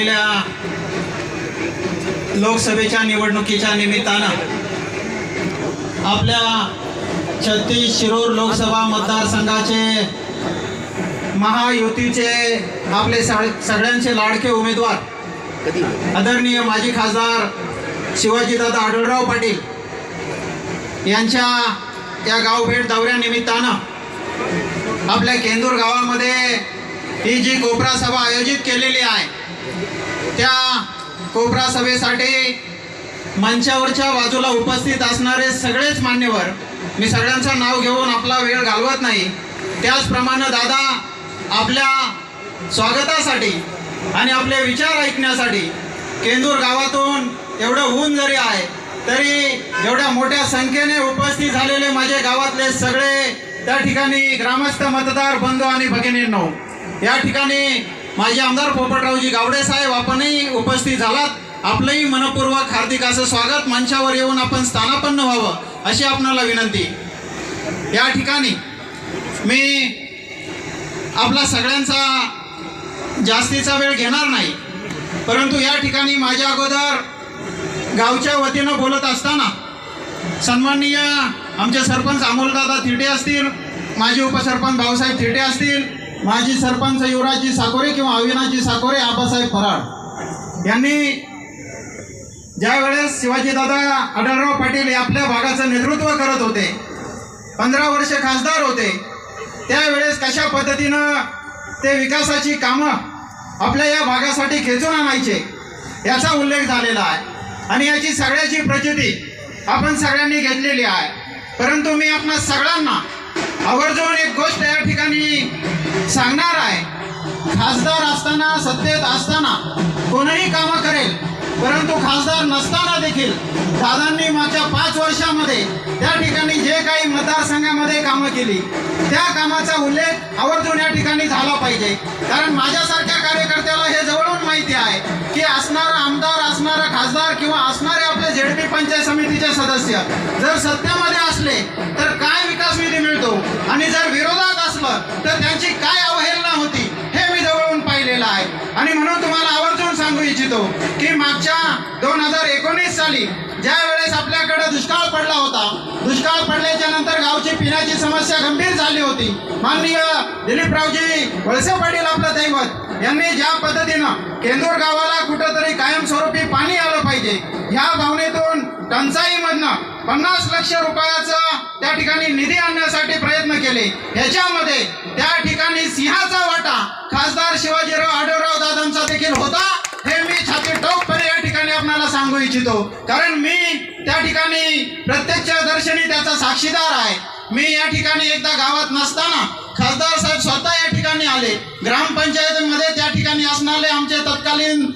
झालेल्या लोकसभेच्या निवडणुकीच्या निमित्तानं आपल्या छत्तीस शिरूर लोकसभा मतदारसंघाचे महायुतीचे आपले सगळ्यांचे लाडके उमेदवार आदरणीय माजी खासदार शिवाजीदादा आढळराव पाटील यांच्या या गावभेट दौऱ्यानिमित्तानं आपल्या केंदूर गावामध्ये ही जी कोपरा सभा आयोजित केलेली आहे त्या कोपरा सभेसाठी मंचावरच्या बाजूला उपस्थित असणारे सगळेच मान्यवर मी सगळ्यांचं नाव घेऊन आपला वेळ घालवत नाही. त्याचप्रमाणे दादा आपल्या स्वागतासाठी आणि आपले विचार ऐकण्यासाठी केंदूर गावातून एवढं ऊन जरी आहे तरी एवढ्या मोठ्या संख्येने उपस्थित झालेले माझे गावातले सगळे त्या ठिकाणी ग्रामस्थ मतदार बंधू आणि भगिनींनो या ठिकाणी माझे आमदार पोपटरावजी गावडे साहेब आपणही उपस्थित झालात. आपलंही मनपूर्वक हार्दिक असं स्वागत. मंचावर येऊन आपण स्थानापन्न व्हावं अशी आपणाला विनंती. या ठिकाणी मी आपला सगळ्यांचा जास्तीचा वेळ घेणार नाही परंतु या ठिकाणी माझ्या अगोदर गावच्या वतीनं बोलत असताना सन्माननीय आमचे सरपंच अमोलदादा थिटे असतील माजी उपसरपंच भाऊसाहेब थिटे असतील माजी सरपंच युवराजजी साकोरे किंवा अविनाशजी साकोरे आबासाहेब फराड यांनी ज्या वेळेस शिवाजीदादा आढळराव पाटील हे आपल्या भागाचं नेतृत्व करत होते पंधरा वर्ष खासदार होते त्यावेळेस कशा पद्धतीनं ते विकासाची कामं आपल्या या भागासाठी खेचून आणायचे याचा उल्लेख झालेला आहे. आणि याची सगळ्याची प्रचिती आपण सगळ्यांनी घेतलेली आहे. परंतु मी आपणा सगळ्यांना आवर्जून एक गोष्ट या ठिकाणी सांगणार आहे. खासदार असताना सत्तेत असताना कोणीही कामं करेल परंतु खासदार नसताना देखील दादांनी मागच्या पाच वर्षामध्ये त्या ठिकाणी जे काही मतदारसंघामध्ये कामं केली त्या कामाचा उल्लेख आवर्जून या ठिकाणी झाला पाहिजे. कारण माझ्यासारख्या कार्यकर्त्याला हे जवळून माहिती आहे की असणारा आमदार असणारा खासदार किंवा असणारे आपले झेडपी पंचायत समितीचे सदस्य जर सत्तेमध्ये असले तर विकास निधी मिळतो. आणि जर विरोधात असलं तर त्यांची काय अवहेलना होती हे मी जवळून पाहिलेलं आहे. आणि म्हणून तुम्हाला आवर्जून सांगू इच्छितो की मागच्या दोन हजार एकोणीस साली ज्या वेळेस आपल्याकडे दुष्काळ पडला होता दुष्काळ पडल्याच्या नंतर गावची पिण्याची समस्या गंभीर झाली होती. माननीय दिलीपरावजी वळसे पाटील आपलं दैवत यांनी ज्या पद्धतीनं केंदूर गावाला कुठंतरी कायमस्वरूपी पाणी आलं पाहिजे ह्या भावनेतून टंचाईमधनं पन्नास लक्ष रुपयाचा त्या ठिकाणी निधी आणण्यासाठी प्रयत्न केले. ह्याच्यामध्ये त्या ठिकाणी सिंहाचा वाटा खासदार शिवाजीराव आढळराव दादांचा देखील होता. हे मी छाती टोकपणे या ठिकाणी आपणाला सांगू इच्छितो. कारण मी त्या ठिकाणी प्रत्यक्ष दर्शनी त्याचा साक्षीदार आहे. मी या ठिकाणी एकदा गावात नसताना खासदार साहेब स्वतः या ठिकाणी आले. ग्रामपंचायतीमध्ये त्या ठिकाणी असणारे आमचे तत्कालीन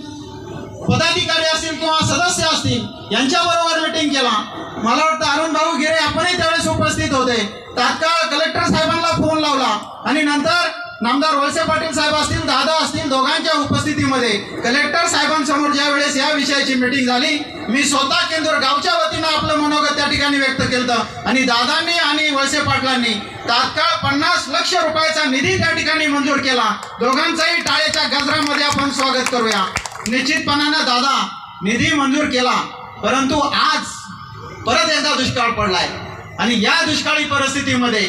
पदाधिकारी असतील किंवा सदस्य असतील यांच्याबरोबर मिटिंग केला. मला वाटतं अरुण भाऊ गिरे आपणही त्यावेळेस उपस्थित होते. तात्काळ कलेक्टर साहेबांना फोन लावला. आणि नंतर नामदार वळसे पाटील साहेब असतील दादा असतील दोघांच्या उपस्थितीमध्ये कलेक्टर साहेबांसमोर ज्या वेळेस या विषयाची मिटिंग झाली मी स्वतः केंद्र गावच्या वतीनं आपलं मनोगत त्या ठिकाणी व्यक्त केलं. आणि दादांनी आणि वळसे पाटलांनी तात्काळ पन्नास लक्ष रुपयाचा निधी त्या ठिकाणी मंजूर केला. दोघांचाही टाळेच्या गजरामध्ये आपण स्वागत करूया. निश्चितपणानं दादा निधी मंजूर केला. परंतु आज परत एकदा दुष्काळ पडलाय. आणि या दुष्काळी परिस्थितीमध्ये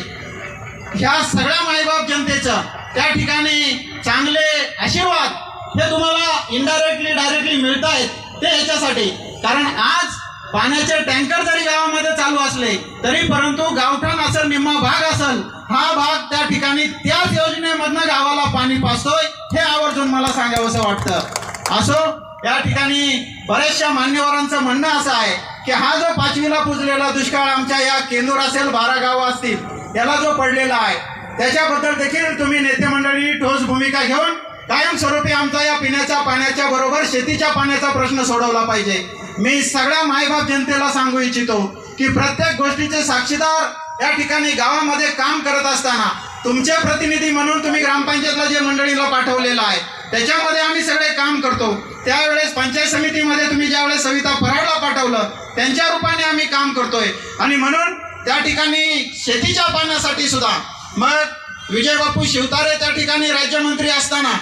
ह्या सगळ्या मायबाप जनतेचं त्या ठिकाणी चांगले आशीर्वाद हे तुम्हाला इनडायरेक्टली डायरेक्टली मिळत आहेत ते ह्याच्यासाठी. कारण आज पाण्याचे टँकर जरी गावामध्ये चालू असले तरी परंतु गावठाण असेल निम्मा भाग असेल हा भाग त्या ठिकाणी त्याच योजनेमधनं गावाला पाणी पाचतोय हे आवर्जून मला सांगावंसं वाटतं. असो या ठिकाणी बऱ्याचशा मान्यवरांचं म्हणणं असं आहे की हा जो पाचवीला पुजलेला दुष्काळ आमच्या या केंदूर असेल बारा गावं असतील याला जो पडलेला आहे त्याच्याबद्दल देखील तुम्ही नेते मंडळी ठोस भूमिका घेऊन कायमस्वरूपी आमचा या पिण्याच्या पाण्याच्या बरोबर शेतीच्या पाण्याचा प्रश्न सोडवला पाहिजे. मी सगळ्या मायबाप जनतेला सांगू इच्छितो की प्रत्येक गोष्टीचे साक्षीदार या ठिकाणी गावामध्ये काम करत असताना तुमचे प्रतिनिधी म्हणून तुम्ही ग्रामपंचायतला जे मंडळीला पाठवलेलं आहे त्याच्यामध्ये आम्ही सगळे काम करतो. त्यावेळेस पंचायत समितीमध्ये तुम्ही ज्यावेळेस सविता फराडला पाठवलं त्यांच्या रूपाने आम्ही काम करतोय. आणि म्हणून त्या ठिकाणी शेतीच्या पाण्यासाठी सुद्धा मग विजय बापू शिवतारे त्या ठिकाणी राज्यमंत्री असताना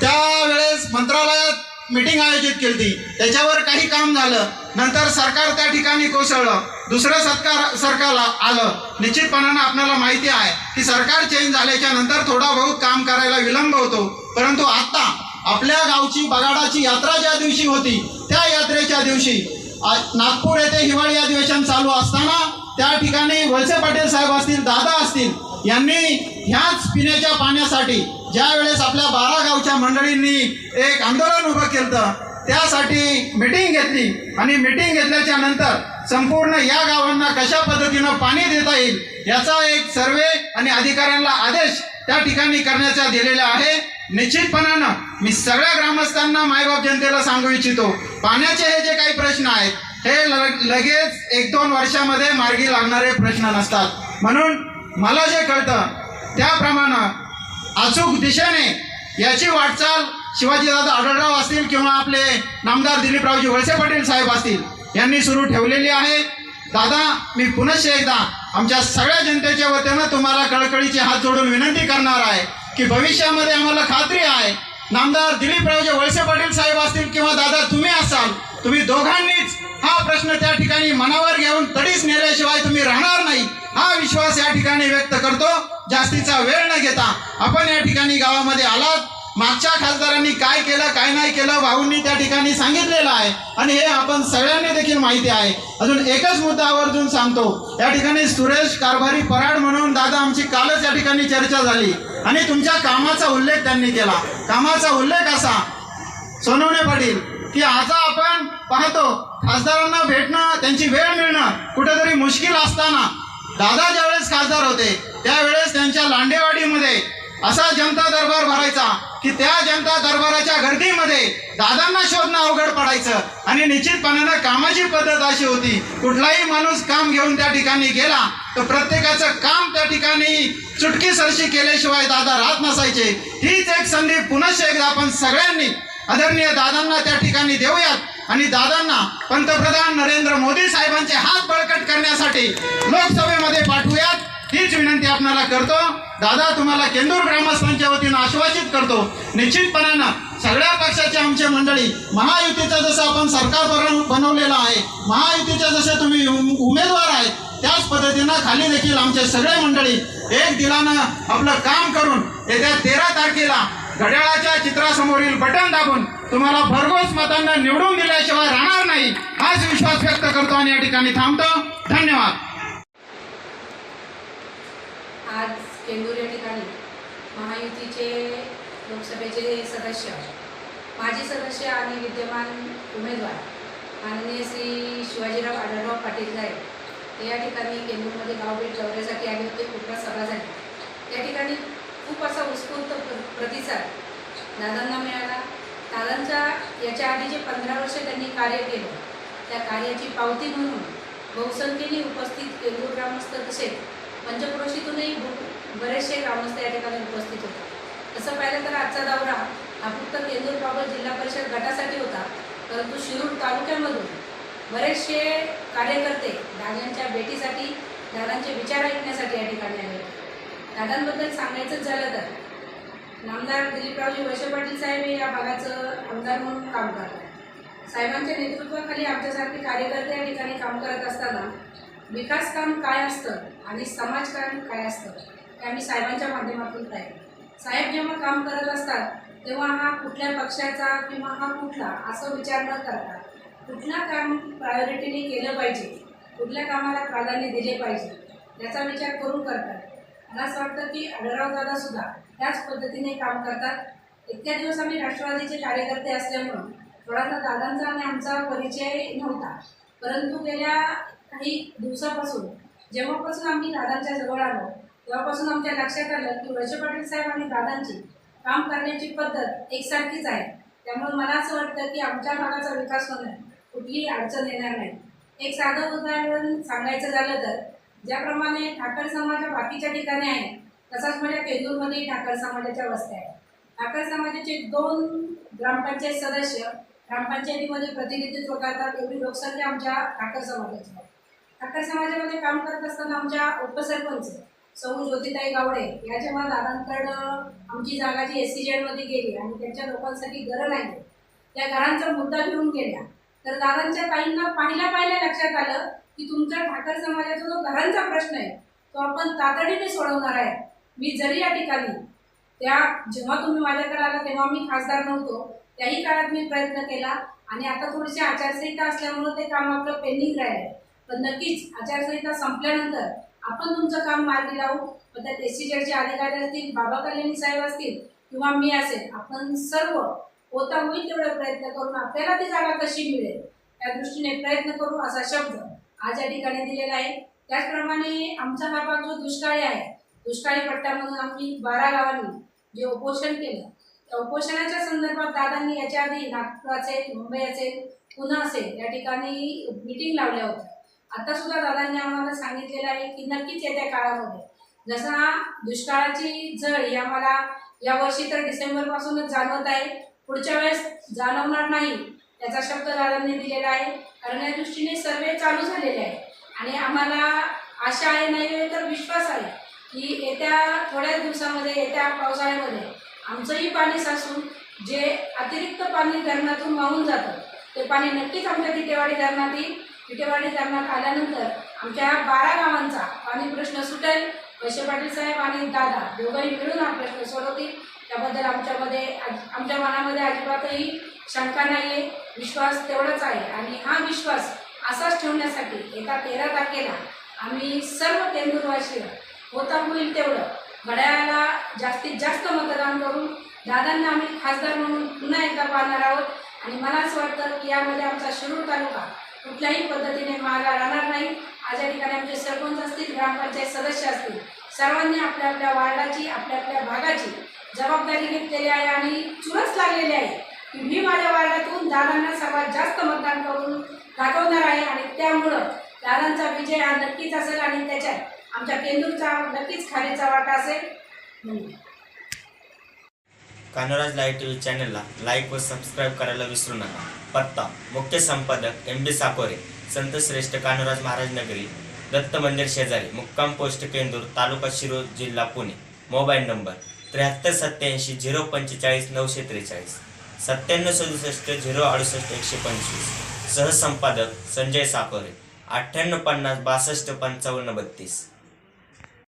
त्यावेळेस मंत्रालयात मिटिंग आयोजित केली त्याच्यावर काही काम झालं. नंतर सरकार त्या ठिकाणी कोसळलं. दुसरं सरकार सरकारला आलं. निश्चितपणानं आपल्याला माहिती आहे की सरकार चेंज झाल्याच्यानंतर थोडा बहुत काम करायला विलंब होतो. परंतु आता आपल्या गावची बगाडाची यात्रा ज्या दिवशी होती त्या यात्रेच्या दिवशी नागपूर येथे हिवाळी अधिवेशन चालू असताना त्या ठिकाणी वळसे पाटील साहेब असतील दादा असतील यांनी ह्याच पिण्याच्या पाण्यासाठी ज्या वेळेस आपल्या बारा गावच्या मंडळींनी एक आंदोलन उभं केलं त्यासाठी मिटिंग घेतली. आणि मिटिंग घेतल्याच्या नंतर संपूर्ण या गावांना कशा पद्धतीनं पाणी देता येईल याचा एक सर्वे आणि अधिकाऱ्यांना आदेश त्या ठिकाणी करण्याचा दिलेला आहे. निश्चितपणानं मी सगळ्या ग्रामस्थांना मायबाप जनतेला सांगू इच्छितो पाण्याचे हे जे काही प्रश्न आहेत हे ल- लगेच एक दोन वर्षामध्ये मार्गी लागणारे प्रश्न नसतात. म्हणून मला जे कळतं त्याप्रमाणे अचूक दिशेने याची वाटचाल शिवाजीदादा आढळराव असतील किंवा आपले नामदार दिलीपरावजी वळसे पाटील साहेब असतील यांनी सुरू ठेवलेली आहे. दादा मी पुनश्च एकदा आमच्या सगळ्या जनतेच्या वतीनं तुम्हाला कळकळीचे हात जोडून विनंती करणार आहे की भविष्यामध्ये आम्हाला खात्री आहे नामदार दिलीपरावजे वळसे पाटील साहेब असतील किंवा दादा तुम्ही असाल तुम्ही दोघांनी प्रश्न त्या ठिकाणी मनावर घेऊन तडीच नेल्याशिवाय तुम्ही राहणार नाही. हा विश्वास या ठिकाणी व्यक्त करतो. जास्तीचा वेळ न घेता आपण या ठिकाणी गावामध्ये आलात. मागच्या खासदारांनी काय केलं काय नाही केलं भाऊंनी त्या ठिकाणी सांगितलेलं आहे. आणि हे आपण सगळ्यांनी देखील माहिती आहे. अजून एकच मुद्दा आवर्जून सांगतो. या ठिकाणी सुरेश कारभारी पराड म्हणून दादा आमची कालच या ठिकाणी चर्चा झाली. आणि तुमच्या कामाचा उल्लेख त्यांनी केला. कामाचा उल्लेख असा सोनवणे पाटील की आता आपण पाहतो खासदारांना भेटणं त्यांची वेळ मिळणं कुठेतरी मुश्किल असताना. दादा ज्यावेळेस खासदार होते त्यावेळेस त्यांच्या लांडेवाडीमध्ये असा जनता दरबार भरायचा की त्या जनता दरबाराच्या गर्दीमध्ये दादांना शोधणं अवघड पडायचं आणि निश्चितपणानं कामाची पद्धत अशी होती कुठलाही माणूस काम घेऊन त्या ठिकाणी गेला तर प्रत्येकाचं काम त्या ठिकाणी चुटकी सरशी केल्याशिवाय दादा राहत नसायचे. हीच एक संधी पुनश्च एकदा आपण सगळ्यांनी आदरणीय दादांना त्या ठिकाणी देऊयात. आणि दादांना पंतप्रधान नरेंद्र मोदी साहेबांचे हात बळकट करण्यासाठी लोकसभेमध्ये पाठवूयात. हीच विनंती आपणाला करतो. दादा तुम्हाला केंदूर ग्रामस्थांच्या वतीनं आश्वासित करतो. निश्चितपणानं सगळ्या पक्षाचे आमचे मंडळी महायुतीचं जसं आपण सरकार बनवलेलं आहे महायुतीच्या जसे तुम्ही उमेदवार आहेत त्याच पद्धतीनं खाली देखील आमचे सगळे मंडळी एक दिलानं आपलं काम करून येत्या तेरा तारखेला घड्याळाच्या चित्रासमोरील बटन दाबून तुम्हाला भरघोस मतांना निवडून दिल्याशिवाय राहणार नाही. हाच विश्वास व्यक्त करतो आणि या ठिकाणी थांबतो. धन्यवाद. आज केंदूर या ठिकाणी महायुतीचे लोकसभेचे सदस्य माजी सदस्य आणि विद्यमान उमेदवार माननीय श्री शिवाजीराव आढळराव पाटील साहेब ते या ठिकाणी केंदूरमध्ये गावभेट दौऱ्यासाठी आले होते. कुठला सभा झाली. त्या ठिकाणी खूप असा उत्स्फूर्त प्र प्रतिसाद दादांना मिळाला. दादांचा याच्या आधी जे पंधरा वर्ष त्यांनी कार्य केलं त्या कार्याची पावती म्हणून बहुसंख्येने उपस्थित केंदूर ग्रामस्थ तसेच पंचक्रोशीतूनही बरेचसे ग्रामस्थ या ठिकाणी उपस्थित होते. तसं पाहिलं तर आजचा दौरा हा फक्त केंदूर बाबत जिल्हा परिषद गटासाठी होता परंतु शिरूर तालुक्यामधून बरेचसे कार्यकर्ते दादांच्या भेटीसाठी दादांचे विचार ऐकण्यासाठी या ठिकाणी आले दादांबद्दल सांगायचंच झालं तर नामदार दिलीपरावजी वैश्य पाटील साहेब हे या भागाचं आमदार म्हणून काम करतात. साहेबांच्या नेतृत्वाखाली आमच्यासारखे कार्यकर्ते या ठिकाणी काम करत असताना विकास काम काय असतं आणि समाजकारण काय असतं हे आम्ही साहेबांच्या माध्यमातून पाहिजे साहेब जेव्हा काम करत असतात तेव्हा हा कुठल्या पक्षाचा किंवा हा कुठला असं विचार न करता कुठलं काम प्रायोरिटीने केलं पाहिजे कुठल्या कामाला प्राधान्य दिले पाहिजे याचा विचार करून करतात. मला असं वाटतं की आढळराव दादा सुद्धा त्याच पद्धतीने काम करतात. इतक्या दिवस आम्ही राष्ट्रवादीचे कार्यकर्ते असल्यामुळं थोडासा दादांचा आणि आमचा परिचय नव्हता. परंतु गेल्या काही दिवसापासून जेव्हापासून आम्ही दादांच्या जवळ आलो तेव्हापासून आमच्या लक्षात आलं की वळसे पाटील साहेब आणि दादांची काम करण्याची पद्धत एकसारखीच आहे. त्यामुळे मला असं वाटतं की आमच्या भागाचा विकास होणं कुठलीही अडचण येणार नाही. एक साधं उदाहरण सांगायचं झालं तर ज्याप्रमाणे ठाकर समाज बाकीच्या ठिकाणी आहे तसाच म्हणजे माझ्या केंदूरमध्ये ठाकर समाजाच्या वस्त्या आहेत. ठाकर समाजाचे दोन ग्रामपंचायत सदस्य ग्रामपंचायतीमध्ये प्रतिनिधित्व करतात एवढी लोकसंख्या आमच्या ठाकर समाजाची आहे. ठाकर समाजामध्ये काम करत असताना आमच्या उपसरपंच सौ ज्योतिताई गावडे या जेव्हा दादांकडं आमची जागा जी एस सी जेडमध्ये गेली आणि त्यांच्या लोकांसाठी गरज नाही त्या घरांचा मुद्दा घेऊन गेल्या. तर दादांच्या ताईंना पाहिल्या पाहिल्या लक्षात आलं की तुमच्या ठाकर समाजाचा जो घरांचा प्रश्न आहे तो आपण तातडीने सोडवणार आहे. मी जरी या ठिकाणी त्या जेव्हा तुम्ही माझ्याकडे आला तेव्हा मी खासदार नव्हतो त्याही काळात मी प्रयत्न केला आणि आता थोडीशी आचारसंहिता असल्यामुळे ते काम आपलं पेंडिंग राहिलं पण नक्कीच आचारसंहिता संपल्यानंतर आपण तुमचं काम मार्गी लावू. पण त्यात एस सी जडचे अधिकारी असतील बाबा कल्याणी साहेब असतील किंवा मी असेल आपण सर्व होता होईल तेवढा प्रयत्न करून आपल्याला ती जागा कशी मिळेल त्या दृष्टीने प्रयत्न करू असा शब्द आज या ठिकाणी दिलेला आहे. त्याचप्रमाणे आमचा हा भाग जो दुष्काळी आहे दुष्काळी पट्ट्यामधून आम्ही बारा गावांनी जे उपोषण केलं त्या उपोषणाच्या संदर्भात दादांनी याच्या आधी नागपूर असेल मुंबई असेल पुणे असेल या ठिकाणी मिटिंग लावल्या होत्या. आता सुद्धा दादांनी आम्हाला सांगितलेलं आहे की नक्कीच येत्या काळामध्ये जसा दुष्काळाची झळ ही आम्हाला या वर्षी तर डिसेंबरपासूनच जाणवत आहे. पुढच्या वेळेस जाणवणार नाही. त्याचा शब्द दादांनी दिलेला आहे. कारण या दृष्टीने सर्वे चालू झालेले आहे आणि आम्हाला आशा आहे नाही तर विश्वास आहे की येत्या थोड्याच दिवसामध्ये येत्या पावसाळ्यामध्ये आमचंही पाणी साचून जे अतिरिक्त पाणी धरणातून वाहून जातं ते पाणी नक्कीच आमच्या तिटेवाडी धरणात येईल. तिटेवाडी धरणात आल्यानंतर आमच्या बारा गावांचा पाणी प्रश्न सुटेल. वैश्य पाटील साहेब आणि दादा दोघंही मिळून हा प्रश्न सोडवतील. त्याबद्दल आमच्यामध्ये आज- आमच्या मनामध्ये अजिबातही शंका नाही आहे विश्वास तेवढाच आहे. आणि हा विश्वास असाच ठेवण्यासाठी येत्या तेरा तारखेला आम्ही सर्व तेंदूरवासी होता होईल तेवढं. घड्याळाला जास्तीत जास्त मतदान करून दादांना आम्ही खासदार म्हणून पुन्हा एकदा पाहणार आहोत. आणि मला असं वाटतं की यामध्ये आमचा शिरूर तालुका कुठल्याही पद्धतीने मागा राहणार नाही. आज या ठिकाणी आमचे सरपंच असतील ग्रामपंचायत सदस्य असतील सर्वांनी आपल्या आपल्या वार्डाची आपल्या आपल्या भागाची जबाबदारी घेतलेली आहे आणि चुरस लागलेली आहे. मी माझ्या वार्डातून दादांना सर्वात जास्त मतदान करून दाखवणार आहे आणि त्यामुळं दादांचा विजय हा नक्कीच असेल आणि त्याच्यात आमच्या केंदूरचा नक्कीच खालीचा वाटा असेल. धन्यवाद कानोराज लाईव्ह टी व्ही चॅनलला लाईक व सबस्क्राईब करायला विसरू नका. पत्ता मुख्य संपादक एम बी साकोरे संत श्रेष्ठ कानोराज महाराज नगरी दत्त मंदिर शेजारी मुक्काम पोस्ट केंदूर तालुका शिरूर जिल्हा पुणे. मोबाईल नंबर त्र्याहत्तर सत्याऐंशी झिरो पंचेचाळीस नऊशे त्रेचाळीस. सत्त्याण्णव सदुसष्ट झिरो अडुसष्ट एकशे पंचवीस. सहसंपादक संजय साकोरे. अठ्ठ्याण्णव पन्नास बासष्ट पंचावन्न बत्तीस.